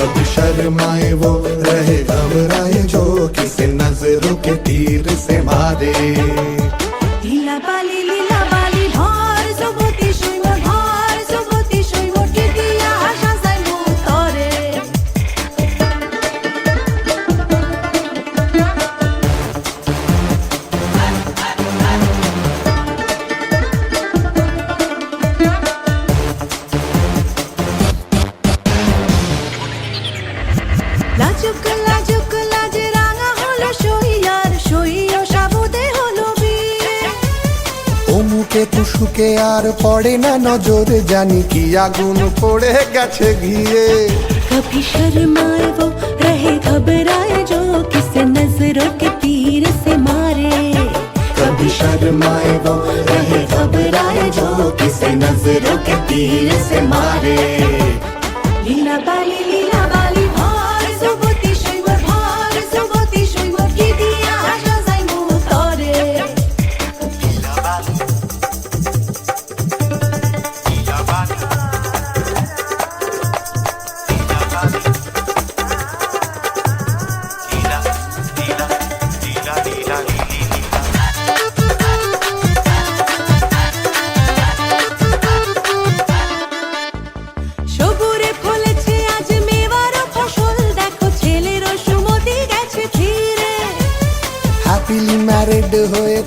कब शर्माए वो रहे घबराए जो किसी नज़रों के तीर से मारे। लीला पाली लीला মুখে কুসুকে আর পড়ে না নজর জানি কি আগুন পড়ে গেছে গিয়ে কবি শর্মায় ও রহে ঘবরায় জো কিসে নজরো কে তীর সে মারে। কভি শর্মায় ও রহে ঘবরায় জো কিসে নজরো কে তীর সে মারে।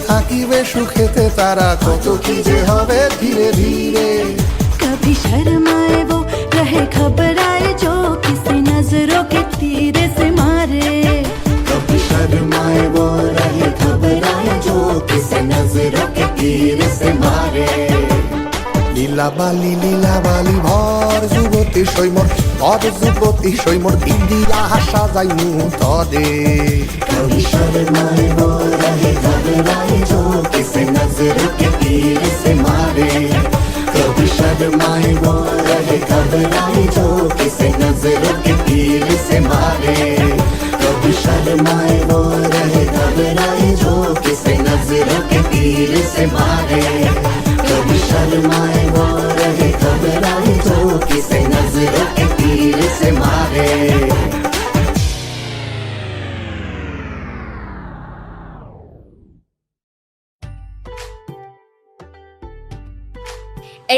থাকিবে সুখেতে তারা কত কি যে হবে ধীরে ধীরে कभी शर्माए वो रहे घबराए जो किसी नजरों के तीर से मारे कभी शर्माए वो रहे घबराए जो किसे नजरों के तीर से मारे লীলা বালি লীলা বালি ভর যুবতী সৈমর অর যুবতী সৈমর ইন্দিরা হাসা যাই মু তরে কবিশ্বর মারে নজর কে তীর মারে কবিশ্বর মারে বরাহে ঘরে রাই জো নজর কে তীর সে মারে কবিশ্বর মারে বরাহে ঘরে রাই জো কিসে নজর কে তীর সে মারে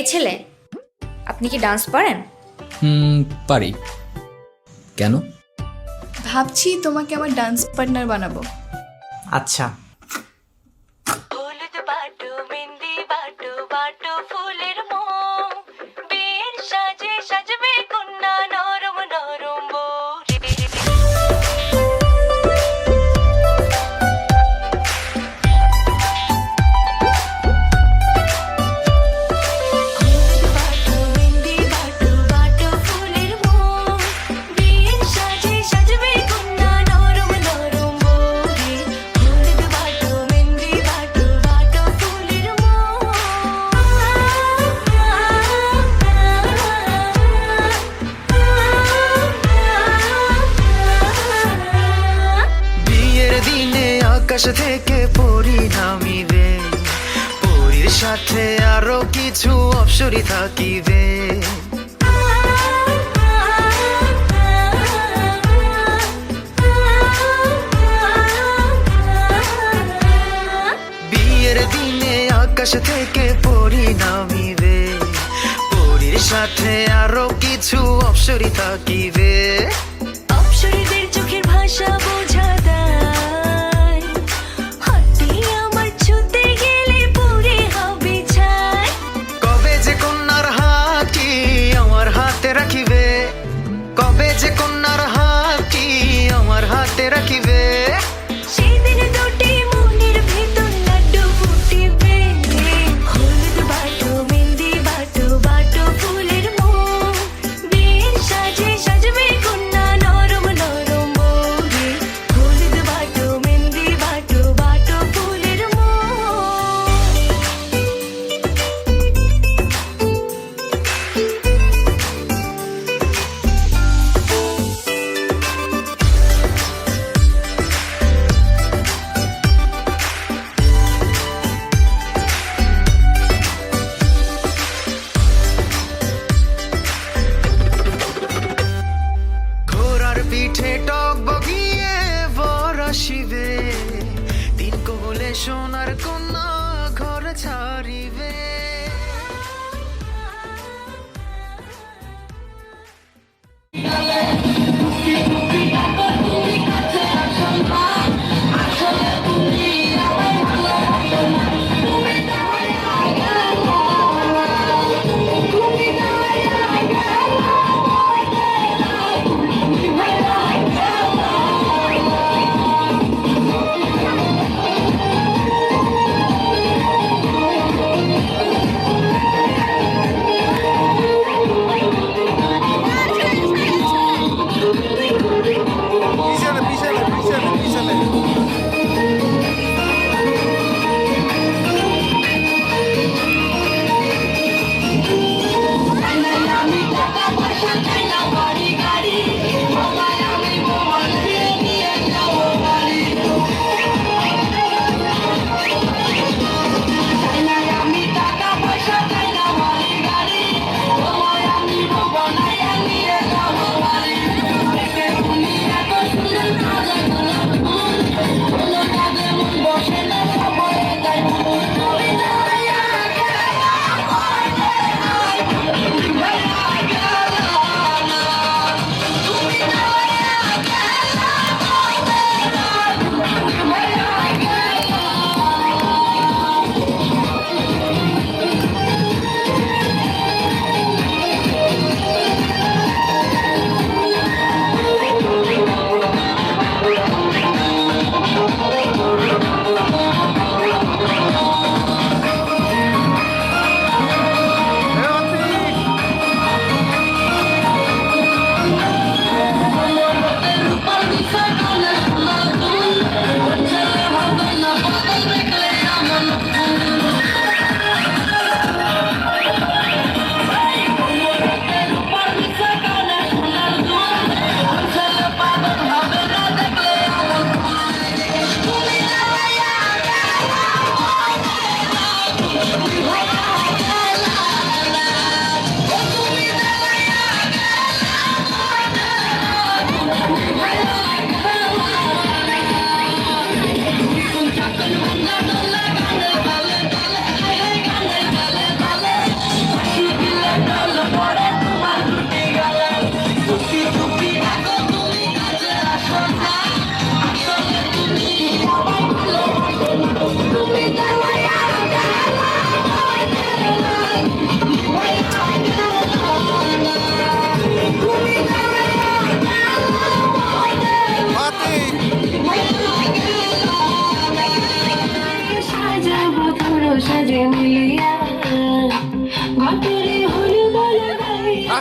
ছেলে? আপনি কি ডান্স পারেন? হুম পারি। কেন? ভাবছি তোমাকে আমার ডান্স পার্টনার বানাবো। আচ্ছা। থেকে পরি নামিবে পরীর সাথে আরও কিছু অপসরি থাকিবে বিয়ের দিনে আকাশ থেকে পরি নামিবে পরীর সাথে আরও কিছু অপসরি থাকিবে অপসরীদের চোখের ভাষা বোঝা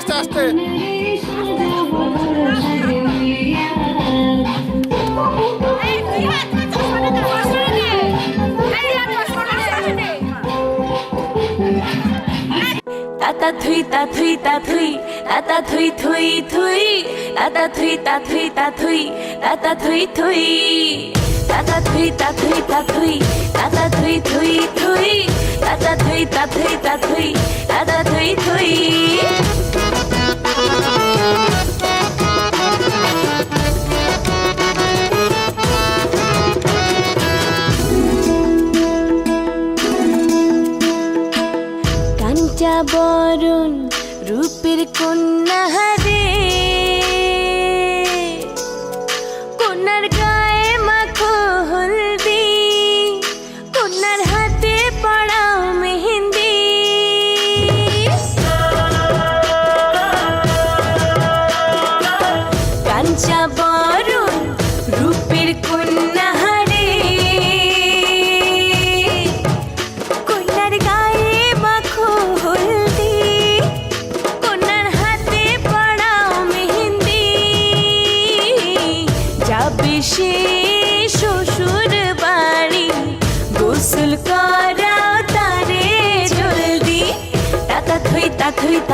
আস্তে আস্তে। তাতা থুই, তা থুই তা থুই, তাতা থুই থুই থুই, তাতা থুই, তা থুই তা থুই, তাতা থুই থুই, তাতা থুই, তা থুই তা থুই, তাতা থুই থুই থুই, তাতা থুই, তা থুই তা থুই, তাতা থুই থুই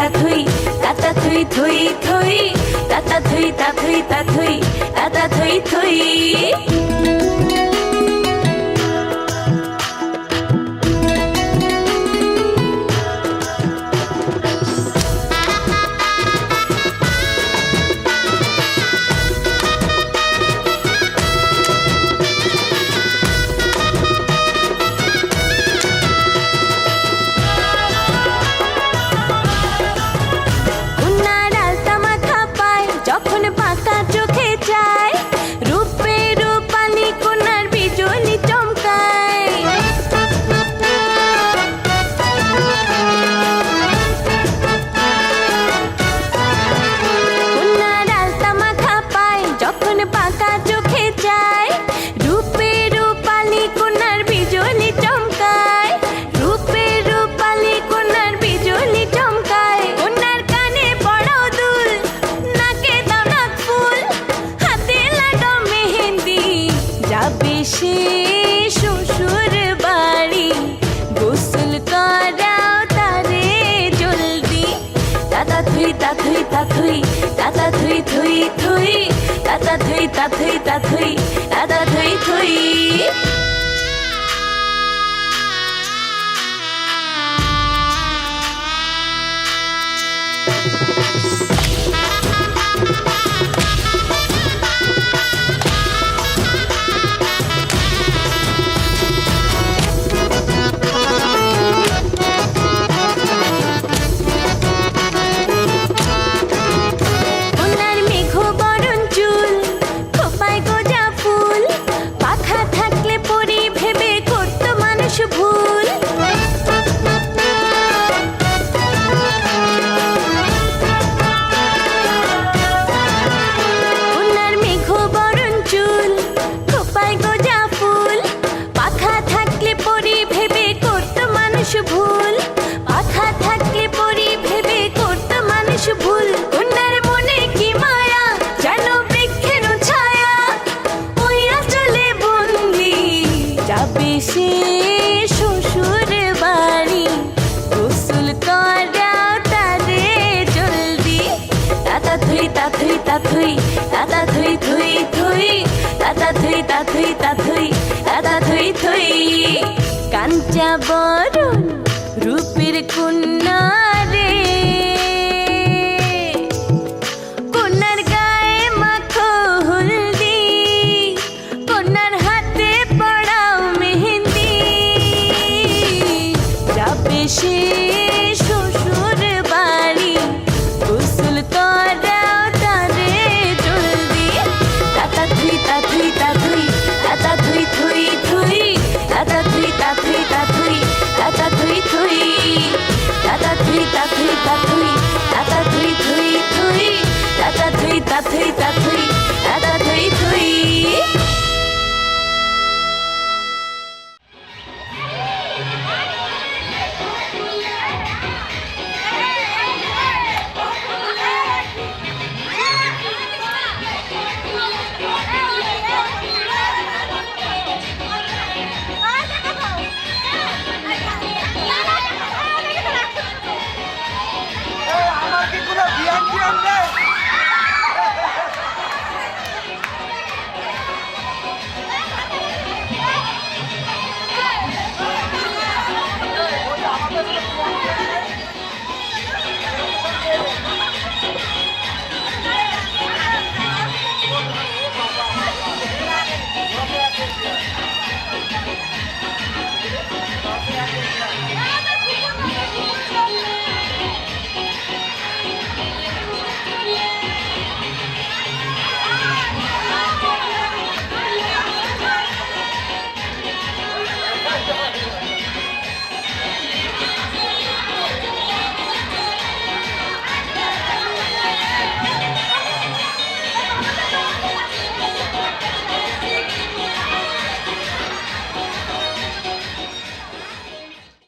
তা থুই তাতা থুই থুই থুই তাতা থুই তা থুই তা থুই তাতা থুই থুই থুই তা থুই তা থুই থুই বরণ রূপের কন্যা।